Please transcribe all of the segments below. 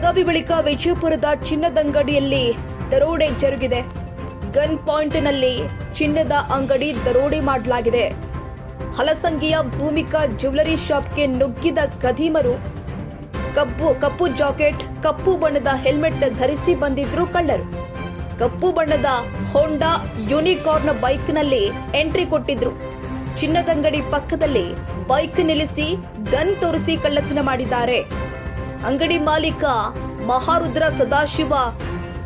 ಬೆಳಗಾವಿ ಬಳಿಕ ವಿಜಯಪುರದ ಚಿನ್ನದಂಗಡಿಯಲ್ಲಿ ದರೋಡೆ ಜರುಗಿದೆ. ಗನ್ ಪಾಯಿಂಟ್ನಲ್ಲಿ ಚಿನ್ನದ ಅಂಗಡಿ ದರೋಡೆ ಮಾಡಲಾಗಿದೆ. ಹಲಸಂಗಿಯ ಭೂಮಿಕಾ ಜ್ಯುವೆಲರಿ ಶಾಪ್ಗೆ ನುಗ್ಗಿದ ಕದೀಮರು ಕಪ್ಪು ಕಪ್ಪು ಜಾಕೆಟ್, ಕಪ್ಪು ಬಣ್ಣದ ಹೆಲ್ಮೆಟ್ ಧರಿಸಿ ಬಂದಿದ್ರು ಕಳ್ಳರು. ಕಪ್ಪು ಬಣ್ಣದ ಹೋಂಡಾ ಯೂನಿಕಾರ್ನ್ ಬೈಕ್ನಲ್ಲಿ ಎಂಟ್ರಿ ಕೊಟ್ಟಿದ್ರು. ಚಿನ್ನದಂಗಡಿ ಪಕ್ಕದಲ್ಲಿ ಬೈಕ್ ನಿಲ್ಲಿಸಿ ಗನ್ ತೋರಿಸಿ ಕಳ್ಳತನ ಮಾಡಿದ್ದಾರೆ. ಅಂಗಡಿ ಮಾಲೀಕ ಮಹಾರುದ್ರ ಸದಾಶಿವ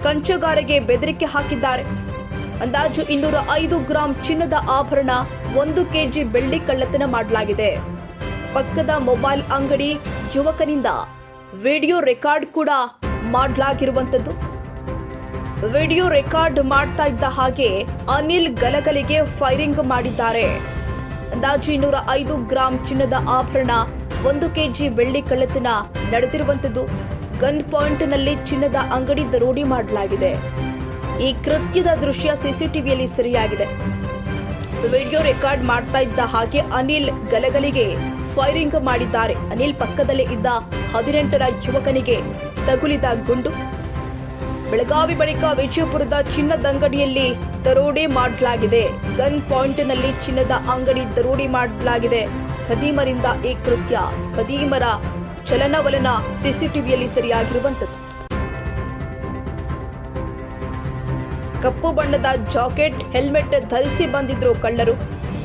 ಕಂಚಗಾರಿಗೆ ಬೆದರಿಕೆ ಹಾಕಿದ್ದಾರೆ. ಅಂದಾಜು ಇನ್ನೂರ ಐದು ಗ್ರಾಂ ಚಿನ್ನದ ಆಭರಣ, ಒಂದು ಕೆಜಿ ಬೆಳ್ಳಿ ಕಳ್ಳತನ ಮಾಡಲಾಗಿದೆ. ಪಕ್ಕದ ಮೊಬೈಲ್ ಅಂಗಡಿ ಯುವಕನಿಂದ ವಿಡಿಯೋ ರೆಕಾರ್ಡ್ ಕೂಡ ಮಾಡಲಾಗಿರುವಂಥದ್ದು ವಿಡಿಯೋ ರೆಕಾರ್ಡ್ ಮಾಡ್ತಾ ಇದ್ದ ಹಾಗೆ ಅನಿಲ್ ಗಲಗಲಿಗೆ ಫೈರಿಂಗ್ ಮಾಡಿದ್ದಾರೆ. ಅಂದಾಜು ಇನ್ನೂರ ಐದು ಗ್ರಾಂ ಚಿನ್ನದ ಆಭರಣ ಒಂದು ಕೆಜಿ ಬೆಳ್ಳಿ ಕಳ್ಳತನ ನಡೆದಿರುವಂತದ್ದು ಗನ್ ಪಾಯಿಂಟ್ನಲ್ಲಿ ಚಿನ್ನದ ಅಂಗಡಿ ದರೋಡಿ ಮಾಡಲಾಗಿದೆ. ಈ ಕೃತ್ಯದ ದೃಶ್ಯ ಸಿಸಿಟಿವಿಯಲ್ಲಿ ಸರಿಯಾಗಿದೆ. ವಿಡಿಯೋ ರೆಕಾರ್ಡ್ ಮಾಡ್ತಾ ಇದ್ದ ಹಾಗೆ ಅನಿಲ್ ಗಲಗಲಿಗೆ ಫೈರಿಂಗ್ ಮಾಡಿದ್ದಾರೆ. ಅನಿಲ್ ಪಕ್ಕದಲ್ಲೇ ಇದ್ದ ಹದಿನೆಂಟರ ಯುವಕನಿಗೆ ತಗುಲಿದ ಗುಂಡು. ಬೆಳಗಾವಿ ಬಳಿಕ ವಿಜಯಪುರದ ಚಿನ್ನದ ಅಂಗಡಿಯಲ್ಲಿ ದರೋಡೆ ಮಾಡಲಾಗಿದೆ. ಗನ್ ಪಾಯಿಂಟ್ನಲ್ಲಿ ಚಿನ್ನದ ಅಂಗಡಿ ದರೋಡೆ ಮಾಡಲಾಗಿದೆ. ಖದೀಮರಿಂದ ಈ ಕೃತ್ಯ. ಖದೀಮರ ಚಲನವಲನ ಸಿಸಿಟಿವಿಯಲ್ಲಿ ಸರಿಯಾಗಿರುವಂತದ್ದು ಕಪ್ಪು ಬಣ್ಣದ ಜಾಕೆಟ್, ಹೆಲ್ಮೆಟ್ ಧರಿಸಿ ಬಂದಿದ್ರು ಕಳ್ಳರು.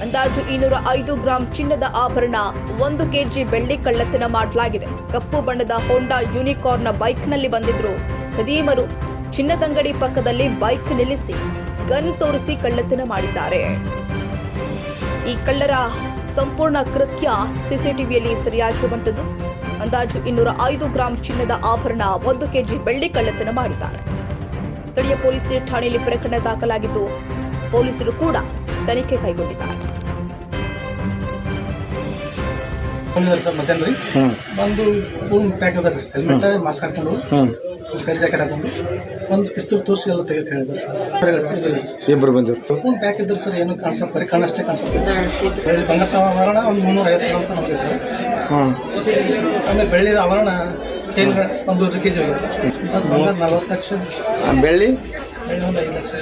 ಅಂದಾಜು ಇನ್ನೂರ ಐದು ಗ್ರಾಂ ಚಿನ್ನದ ಆಭರಣ, ಒಂದು ಕೆಜಿ ಬೆಳ್ಳಿ ಕಳ್ಳತನ ಮಾಡಲಾಗಿದೆ. ಕಪ್ಪು ಬಣ್ಣದ ಹೋಂಡಾ ಯೂನಿಕಾರ್ನ್ ಬೈಕ್ನಲ್ಲಿ ಬಂದಿದ್ರು ಖದೀಮರು. ಚಿನ್ನದಂಗಡಿ ಪಕ್ಕದಲ್ಲಿ ಬೈಕ್ ನಿಲ್ಲಿಸಿ ಗನ್ ತೋರಿಸಿ ಕಳ್ಳತನ ಮಾಡಿದ್ದಾರೆ. ಈ ಕಳ್ಳರ ಸಂಪೂರ್ಣ ಕೃತ್ಯ ಸಿಸಿಟಿವಿಯಲ್ಲಿ ಸರಿಯಾಗಿರುವಂತದ್ದು ಅಂದಾಜು ಇನ್ನೂರ ಐದು ಗ್ರಾಂ ಚಿನ್ನದ ಆಭರಣ ಒಂದು ಕೆಜಿ ಬೆಳ್ಳಿ ಕಳ್ಳತನ ಮಾಡಿದ್ದಾರೆ. ಸ್ಥಳೀಯ ಪೊಲೀಸ್ ಠಾಣೆಯಲ್ಲಿ ಪ್ರಕರಣ ದಾಖಲಾಗಿದ್ದು ಪೊಲೀಸರು ಕೂಡ ತನಿಖೆ ಕೈಗೊಂಡಿದ್ದಾರೆ. ಬಂದಿದ್ದಾರೆ ಸರ್ ಮಧ್ಯಾಹ್ನ ರೀ ಹ್ಮ್. ಬಂದು ಪ್ಯಾಕ್ ಹೆಲ್ಮೆಟ್ ಮಾಸ್ಕ್ ಹಾಕೊಂಡು ಕರಿ ಜಾಕೆಟ್ ಹಾಕೊಂಡು ಒಂದು ಪಿಸ್ತೂಲ್ ತೋರಿಸಿ ಎಲ್ಲ ತೆಗೆದು ಕೇಳಿದ್ರು ಇಬ್ಬರು ಬಂದಿರು ಫುಲ್ ಪ್ಯಾಕ್ ಇದ್ರೆ ಸರ್ ಏನು ಕಾಣಿಸಲ್ಲ ಬರೀ ಕಣ್ಣಷ್ಟೇ ಬೆಳ್ಳಿ ಬಂಗಾರ ಆವರಣ ಒಂದು ಮುನ್ನೂರ ಐವತ್ತು ಗ್ರಾಮ್ ತನಕ ಸರ್. ಹ್ಮ್. ಆಮೇಲೆ ಬೆಳ್ಳಿದ ಆವರಣ ಚೈನ್ ಒಂದು ಕೆ ಜಿ ಹೋಗಿದೆ ಸರ್. ಬಂಗಾರ ನಲ್ವತ್ತು ಲಕ್ಷ. ಆ ಬೆಳ್ಳಿ? ಬೆಳ್ಳಿ ಒಂದು ಐದು ಲಕ್ಷ.